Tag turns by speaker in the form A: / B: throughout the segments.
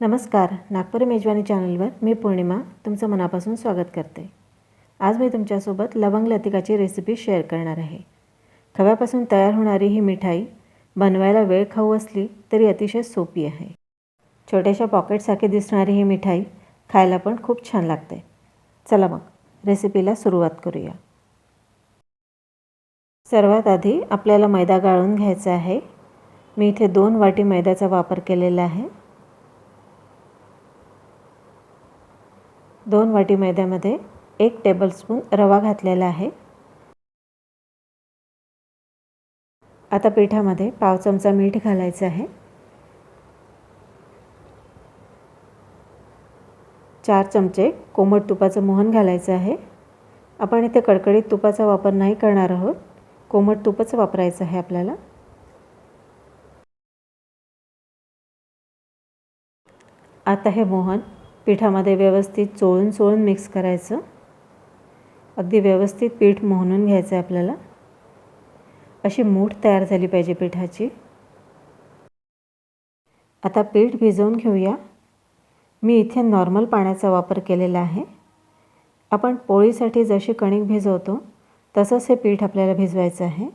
A: नमस्कार नागपूर मेजवानी चॅनलवर मी पौर्णिमा तुमचं मनापासून स्वागत करते. आज मी तुमच्यासोबत लवंग लतिकाची रेसिपी शेअर करणार आहे. खव्यापासून तयार होणारी ही मिठाई बनवायला वेळ खाऊ असली तरी अतिशय सोपी आहे. छोट्याशा पॉकेटसारखी दिसणारी ही मिठाई खायला पण खूप छान लागते. चला मग रेसिपीला सुरुवात करूया. सर्वात आधी आपल्याला मैदा गाळून घ्यायचा आहे. मी इथे दोन वाटी मैद्याचा वापर केलेला आहे. दोन वाटी मैद्यामध्ये एक टेबलस्पून रवा घातलेला आहे. आता पिठामध्ये पाव चमचा मीठ घालायचं आहे. चार चमचे कोमट तुपाचं मोहन घालायचं आहे. आपण इथे कडकडीत तुपाचा वापर नाही करणार आहोत. कोमट तुपच वापरायचं आहे आपल्याला. आता हे मोहन पिठामध्ये व्यवस्थित चोळून चोळून मिक्स करायचं. अगदी व्यवस्थित पीठ मोहनून घ्यायचं आहे आपल्याला. अशी मूठ तयार झाली पाहिजे पिठाची. आता पीठ भिजवून घेऊया. मी इथे नॉर्मल पाण्याचा वापर केलेला आहे. आपण पोळीसाठी जशी कणिक भिजवतो तसंच हे पीठ आपल्याला भिजवायचं आहे.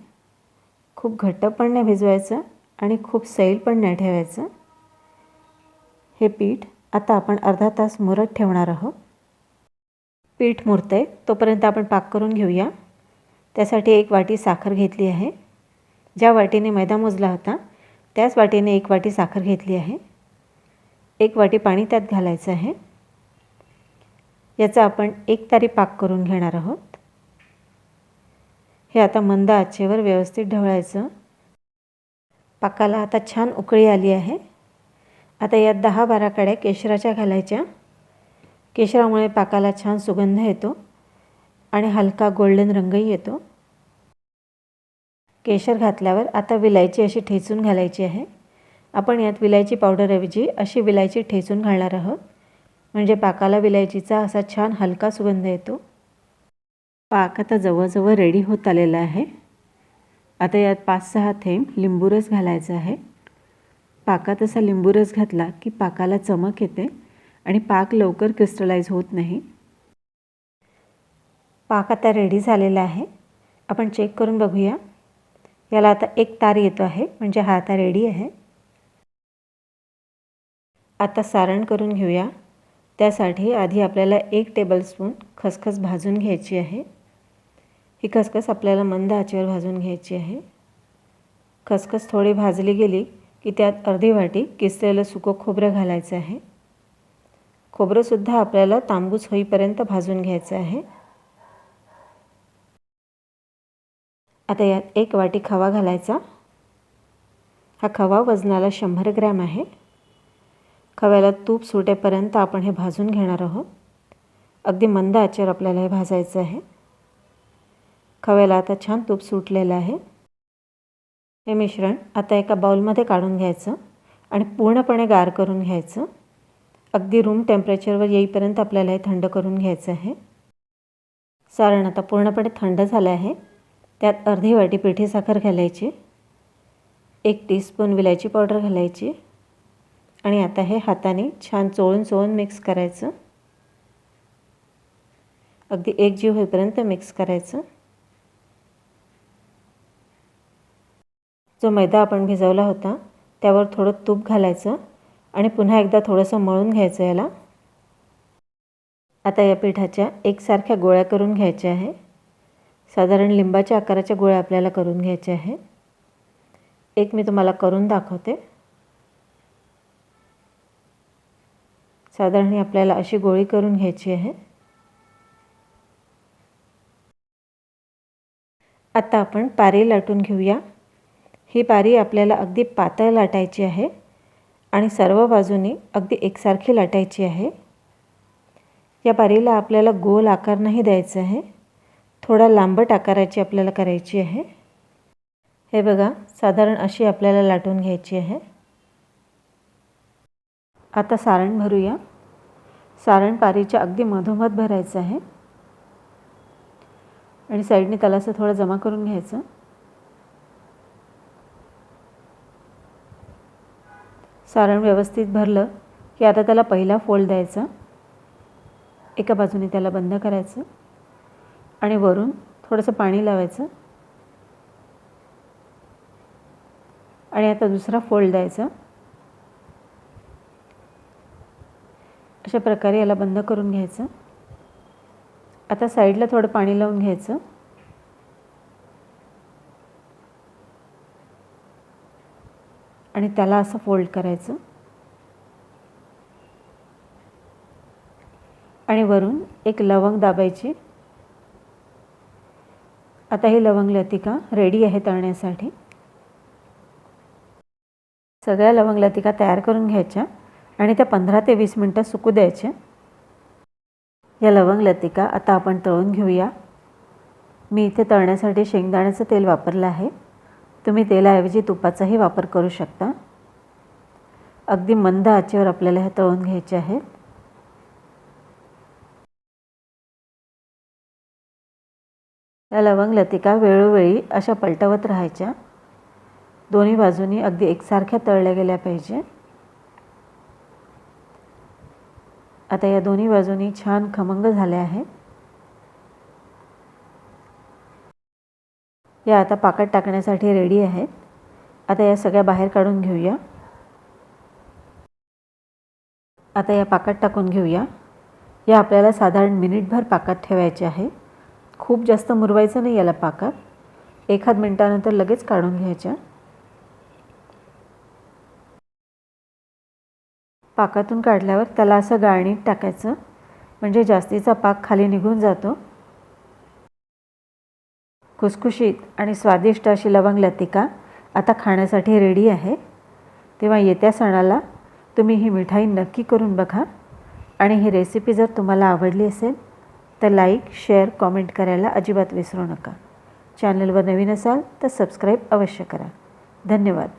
A: खूप घट्ट पण नाही भिजवायचं आणि खूप सैल पण नाही ठेवायचं. हे पीठ आता आपण अर्धा तास मुरत ठेवणार आहोत. पीठ मुरतं आहे तोपर्यंत आपण पाक करून घेऊया. त्यासाठी एक वाटी साखर घेतली आहे. ज्या वाटीने मैदा मोजला होता त्याच वाटीने एक वाटी साखर घेतली आहे. एक वाटी पाणी त्यात घालायचं आहे. याचा आपण एक तारी पाक करून घेणार आहोत. हे आता मंद आचेवर व्यवस्थित ढवळायचं. पाकाला आता छान उकळी आली आहे. आता यात दहा बारा कड्या केशराच्या घालायच्या. केशरामुळे पाकाला छान सुगंध येतो आणि हलका गोल्डन रंगही येतो. केशर घातल्यावर आता विलायची अशी ठेचून घालायची आहे. आपण यात विलायची पावडरऐवजी अशी विलायची ठेचून घालणार आहोत. म्हणजे पाकाला विलायचीचा असा छान हलका सुगंध येतो. पाक आता जवळजवळ रेडी होत आलेला आहे. आता यात पाच सहा थेंब लिंबूरस घालायचा आहे. पाकात असा लिंबूरस घातला की पाकाला चमक येते आणि पाक लवकर क्रिस्टलाइज होत नाही. पाक आता रेडी झालेला आहे. आपण चेक करून बघूया. याला आता एक तार येतो आहे म्हणजे हा आता रेडी आहे. आता सारण करून घेऊया. त्यासाठी आधी आपल्याला एक टेबलस्पून खसखस भाजून घ्यायची आहे. ही खसखस आपल्याला मंद आचेवर भाजून घ्यायची आहे. खसखस थोडी भाजली गेली की त्यात अर्धी वाटी किसलेलं सुकं खोबरं घालायचं आहे. खोबरंसुद्धा आपल्याला तांबूस होईपर्यंत भाजून घ्यायचं आहे. आता यात एक वाटी खवा घालायचा. हा खवा वजनाला शंभर ग्रॅम आहे. खव्याला तूप सुटेपर्यंत आपण हे भाजून घेणार आहोत. अगदी मंद आचेवर आपल्याला हे भाजायचं आहे. खव्याला आता छान तूप सुटलेलं आहे. हे मिश्रण आता एका बाउलमध्ये काढून घ्यायचं आणि पूर्णपणे गार करून घ्यायचं. अगदी रूम टेम्परेचरवर येईपर्यंत आपल्याला हे थंड करून घ्यायचं आहे. सारण आता पूर्णपणे थंड झालं आहे. त्यात अर्धी वाटी पिठी साखर घालायची एक टीस्पून विलायची पावडर घालायची आणि आता हे हाताने छान चोळून चोळून मिक्स करायचं. अगदी एक जीव होईपर्यंत मिक्स करायचं. जो मैदा आपण भिजवला होता त्यावर थोडं तूप घालायचं आणि पुन्हा एकदा थोडंसं मळून घ्यायचं याला. आता या पिठाच्या एकसारख्या गोळ्या करून घ्यायच्या आहे. साधारण लिंबाच्या आकाराच्या गोळ्या आपल्याला करून घ्यायच्या आहे एक मी तुम्हाला करून दाखवते. साधारण आपल्याला अशी गोळी करून घ्यायची आहे. आता आपण पारी लाटून घेऊया. ही पारी आपल्याला अगदी पातळ लाटायची आहे आणि सर्व बाजूनी अगदी एकसारखी लाटायची आहे. या पारीला आपल्याला गोल आकार नाही द्यायचा आहे. थोडा लांबट आकाराची आपल्याला करायची आहे. हे बघा साधारण अशी आपल्याला लाटून घ्यायची आहे. आता सारण भरूया. सारण पारीच्या अगदी मधोमध भरायचं आहे. आणि साईडने त्याला असं थोडं जमा करून घ्यायचं. सारण व्यवस्थित भरलं की आता त्याला पहिला फोल्ड द्यायचा. एका बाजूने त्याला बंद करायचं आणि वरून थोडंसं पाणी लावायचं. आणि आता दुसरा फोल्ड द्यायचा. अशा प्रकारे याला बंद करून घ्यायचं. आता साईडला थोडं पाणी लावून घ्यायचं. आणि त्याला असं फोल्ड करायचं. आणि वरून एक लवंग दाबायची. आता ही लवंग लतिका रेडी आहे तळण्यासाठी. सगळ्या लवंग लतिका तयार करून घ्यायच्या आणि त्या पंधरा ते वीस मिनटं सुकू द्यायच्या. या लवंग लतिका आता आपण तळून घेऊया. मी इथे तळण्यासाठी शेंगदाण्याचं तेल वापरलं आहे. तुम्ही तेलाऐवजी तुपाचाही वापर करू शकता. अगदी मंद आचेवर आपल्याला हे तळून घ्यायचे आहेत. या लवंग लतिका वेळोवेळी अशा पलटवत राहायच्या. दोन्ही बाजूनी अगदी एकसारख्या तळल्या गेल्या पाहिजे. आता या दोन्ही बाजूनी छान खमंग झाल्या आहेत. या आता पाकात टाकण्यासाठी रेडी आहेत. आता या सगळ्या बाहेर काढून घेऊया. आता या पाकात टाकून घेऊया. या आपल्याला साधारण मिनिटभर पाकात ठेवायचे आहे. खूप जास्त मुरवायचं नाही याला पाकात. एखाद मिनटानंतर लगेच काढून घ्यायच्या. पाकातून काढल्यावर त्याला असं गाळणीत टाकायचं. म्हणजे जास्तीचा पाक खाली निघून जातो. खुसखुशीत आणि स्वादिष्ट अशी लवंग लतिका आता खाण्यासाठी रेडी आहे. तेव्हा येत्या सणाला तुम्ही ही मिठाई नक्की करून बघा. आणि ही रेसिपी जर तुम्हाला आवडली असेल तर लाईक शेअर कॉमेंट करायला अजिबात विसरू नका. चॅनलवर नवीन असाल तर सबस्क्राईब अवश्य करा. धन्यवाद.